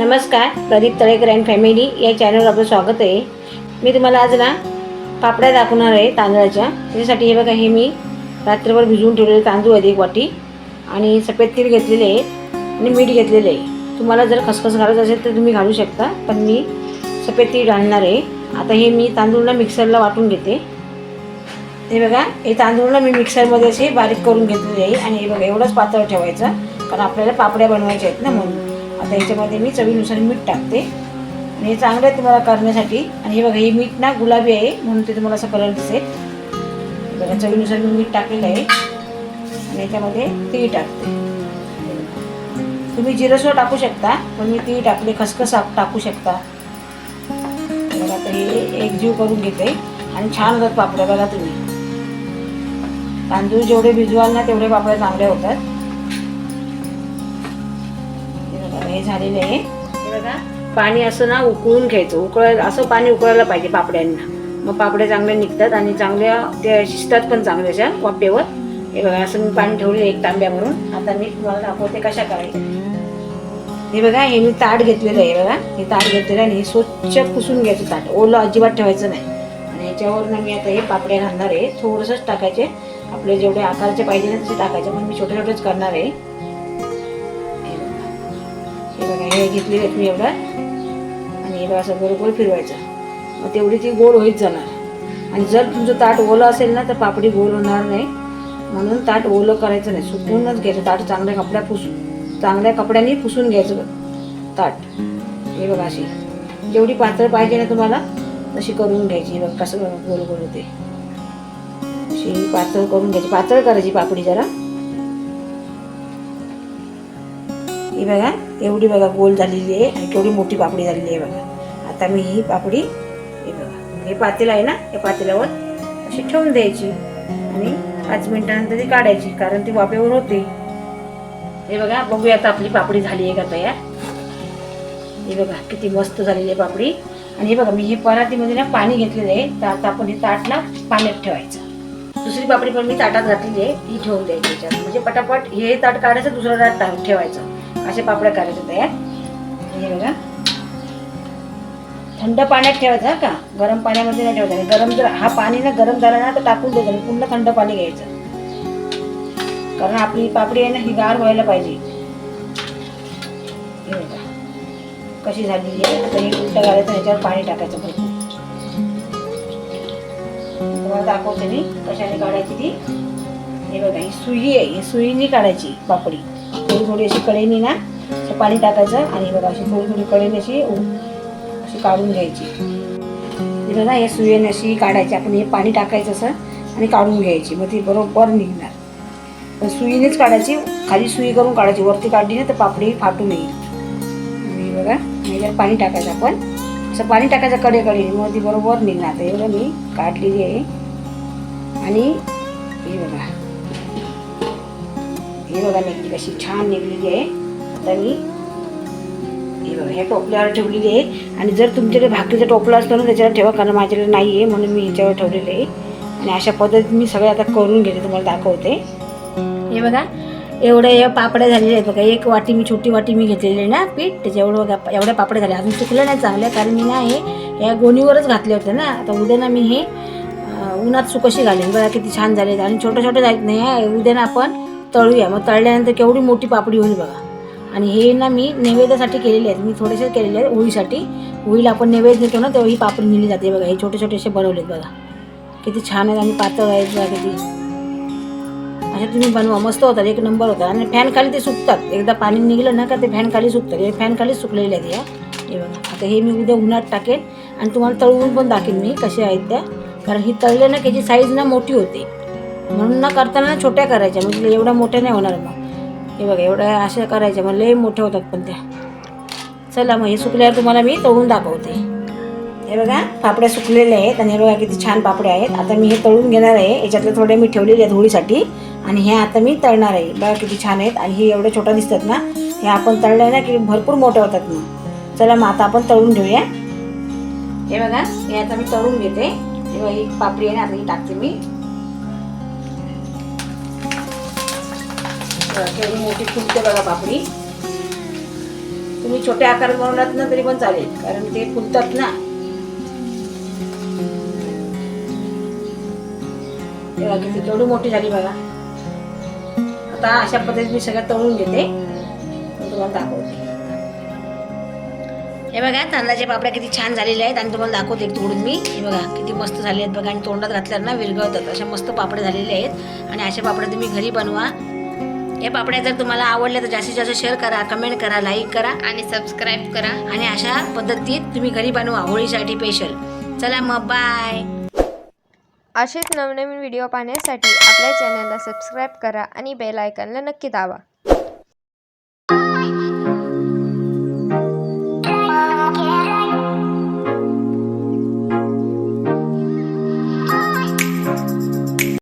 नमस्कार Pradeep Talekar and family या चॅनलवर आपलं स्वागत आहे. मी तुम्हाला आज ना पापड्या दाखवणार आहे तांदळाच्या. त्याच्यासाठी हे बघा हे मी रात्रभर भिजवून ठेवलेले तांदूळ आहेत एक वाटी. आणि सफेद तीळ घेतलेले आहे आणि मीठ घेतलेलं आहे. तुम्हाला जर खसखस घालायचं असेल तर तुम्ही घालू शकता पण मी सफेद तीळ घालणार आहे. आता हे मी तांदूळला मिक्सरला वाटून घेते. हे बघा हे तांदूळला मी मिक्सरमध्ये असे बारीक करून घेतलेले आहे. आणि हे बघा एवढंच पातळ ठेवायचं कारण आपल्याला पापड्या बनवायच्या आहेत ना म्हणून. आता याच्यामध्ये मी चवीनुसार मीठ टाकते. आणि हे चांगलं आहे तुम्हाला करण्यासाठी. आणि हे बघा हे मीठ ना गुलाबी आहे म्हणून ते तुम्हाला असं कलर दिसेल. बघा चवीनुसार मी मीठ टाकलेलं आहे. आणि याच्यामध्ये तीळ टाकते. तुम्ही जिरस टाकू शकता पण मी तीळ टाकले खसखस टाकू शकता. हे बघा तर हे एकजीव करून घेते. आणि छान होतात पापड्या बघा तुम्ही. तांदूळ जेवढे भिजवाल ना तेवढे पापड्या चांगले होतात. हे झालेलं आहे. हे बघा. पाणी असं ना उकळून घ्यायचं. उकळायला असं पाणी उकळायला पाहिजे पापड्यांना. मग पापड्या चांगल्या निघतात आणि चांगल्या त्या शिजतात पण चांगल्या अशा वाफेवर. हे बघा असं मी पाणी ठेवले एक तांब्यावरून. आता मी तुम्हाला दाखवते कशा करायच्या हे बघा हे मी ताट घेतलेलं आहे बघा. हे ताट घेतलेलं आहे आणि हे स्वच्छ पुसून घ्यायचं ताट. ओलं अजिबात ठेवायचं नाही. आणि याच्यावर ना मी आता हे पापड्या घालणार आहे. थोडंसंच टाकायचे. आपले जेवढे आकारचे पाहिजे ना तसे टाकायचे. पण मी छोटे छोटेच करणार आहे. हे घेतली आहेत मी एवढा. आणि हे असं बरोबर फिरवायचं. मग तेवढी ती गोल होईत जाणार. आणि जर तुमचं ताट ओलं असेल ना तर पापडी गोल होणार नाही. म्हणून ताट ओलं करायचं नाही. सुकूनच घ्यायचं. ताट चांगल्या कपड्या पुसून चांगल्या कपड्यांनी पुसून घ्यायचं ताट. हे बघा अशी. जेवढी पातळ पाहिजे ना तुम्हाला तशी करून घ्यायची. बघ कसं गोल गोल होते. अशी पातळ करून घ्यायची. पातळ करायची पापडी जरा. ही बघा एवढी बघा गोल झालेली आहे आणि केवढी मोठी पापडी झालेली आहे बघा. आता मी ही पापडी हे बघा हे पातेलं आहे ना या पातेल्यावर अशी ठेवून द्यायची. आणि पाच मिनिटानंतर ती काढायची कारण ती वाफेवर होते. हे बघा बघूया आता आपली पापडी झाली आहे का तयार. हे बघा किती मस्त झालेली आहे पापडी. आणि हे बघा मी हे परातीमध्ये ना पाणी घेतलेलं आहे तर आता आपण हे ताटला पाण्यात ठेवायचं. दुसरी पापडी पण मी ताटात घातलेली आहे ती ठेवून द्यायची म्हणजे पटापट हे ताट काढायचं दुसरं ताट ठेवायचं. असे पापड्या करायचे तयार हे बघा. थंड पाण्यात ठेवायचं हा का? गरम पाण्यामध्ये नाही ठेवायचं. गरम जर हा पाणी ना गरम झाला ना तर टाकून द्यायचं पूर्ण थंड पाणी घ्यायचं. कारण आपली पापडी आहे ना ही गार व्हायला पाहिजे. हे बघा. कशी झाली आहे? आता हे उलटं घालायचं ह्याच्यावर पाणी टाकायचं भरपूर. तुम्हाला दाखवते मी कशाने काढायची ती. हे बघा ही सुई आहे. ही सुईनी काढायची पापडी. थोडी थोडी अशी कळेनी ना असं पाणी टाकायचं आणि बघा अशी थोडी थोडी कळेनी अशी अशी काढून घ्यायची. हे ना या सुईने अशी काढायची आपण हे पाणी टाकायचं असं आणि काढून घ्यायची. मग ती बरोबर निघणार. पण सुईनेच काढायची खाली सुई करून काढायची वरती काढली ना तर पापडी फाटून येईल आणि हे बघा याच्यात पाणी टाकायचं आपण असं पाणी टाकायचं कडे कडे मग ती बरोबर निघणार. तर एवढं मी काढलेली आहे. आणि हे बघा. हे बघा निघली कशी छान निघलेली आहे. आता मी हे बघा ह्या टोपल्यावर ठेवलेली आहे. आणि जर तुमच्याकडे भाकरीचा टोपला असतो ना त्याच्यावर ठेवा कारण माझ्याकडे नाही आहे म्हणून मी ह्याच्यावर ठेवलेलं आहे. आणि अशा पद्धतीने मी सगळे आता करून घेते तुम्हाला दाखवते. हे बघा एवढ्या या पापड्या झालेल्या आहेत बघा. एक वाटी मी छोटी वाटी मी घेतलेली आहे ना पीठ. त्याच्या एवढं बघा एवढ्या पापड्या झाल्या. अजून चुकलं नाही चांगल्या कारण मी ना हे या गोणीवरच घातले होते ना. आता उद्या ना मी हे उन्हात सुकशी घालेन. बघा किती छान झाले आणि छोटे छोटे जायत नाही उद्या ना आपण तळूया. मग तळल्यानंतर केवढी मोठी पापडी होईल बघा. आणि हे ना मी नैवेद्यासाठी केलेले आहेत. मी थोडेसे केलेले आहेत होळीसाठी होळीला आपण नैवेद्य देतो ना तेव्हा ही पापडी नेली जाते. बघा हे छोटे छोटे असे बनवलेत बघा. किती छान आहेत आणि पातळ आहेत बघा किती. असे तुम्ही बनवा. मस्त होतात. एक नंबर होता आणि फॅन खाली ते सुकतात. एकदा पाणी निघलं ना का ते फॅन खाली सुकतात. हे फॅन खाली सुकलेले आहेत या. हे बघा. आता हे मी उद्या उन्हात टाकेन आणि तुम्हाला तळवून पण दाखेन मी कसे आहेत त्या. कारण ही तळले ना त्याची साईज ना मोठी होते. म्हणून ना करताना छोट्या करायच्या म्हणजे एवढ्या मोठ्या नाही होणार मग. हे बघा एवढ्या अशा करायच्या मग लई मोठ्या होतात पण त्या. चला मग हे सुकल्यावर तुम्हाला मी तळून दाखवते. हे बघा पापड्या सुकलेल्या आहेत आणि हे बघा किती छान पापड्या आहेत. आता मी हे तळून घेणार आहे. याच्यातले थोडे मी ठेवलेले आहेत होळीसाठी. आणि हे आता मी तळणार आहे. बघा किती छान आहेत. आणि हे एवढे छोट्या दिसतात ना हे आपण तळले ना की भरपूर मोठ्या होतात मग. चला मग आता आपण तळून घेऊया. हे बघा हे आता मी तळून घेते. हे बघा ही पापडी आहे ना आता ही टाकते मी. केवढी मोठी फुलते बघा पापडी. तुम्ही छोट्या आकारात बनवलात ना तरी पण चालेल कारण ते फुलतात ना. तेव्हा किती केवढी मोठी झाली बघा. आता अशा पद्धतीने मी सगळ्या तळून घेते. तुम्हाला दाखवते. हे बघा तांदळाचे पापड्या किती छान झालेले आहेत आणि तुम्हाला दाखवते एक तोडून मी. हे बघा किती मस्त झाले आहेत बघा आणि तोंडात घातल्यावर ना विरघळतात. अशा मस्त पापड्या झालेले आहेत. आणि अशा पापड्या तुम्ही घरी बनवा. हे पापड्या जर तुम्हाला आवडल्या तर जास्तीत जास्त शेअर करा कमेंट करा लाईक करा. आणि सबस्क्राईब करा. आणि अशा पद्धतीत तुम्ही घरी बनवा होळीसाठी स्पेशल चला मग बाय असेच नवनवीन व्हिडिओ पाहण्यासाठी आपल्या चॅनलला सबस्क्राईब करा आणि बेल आयकनला नक्की दावा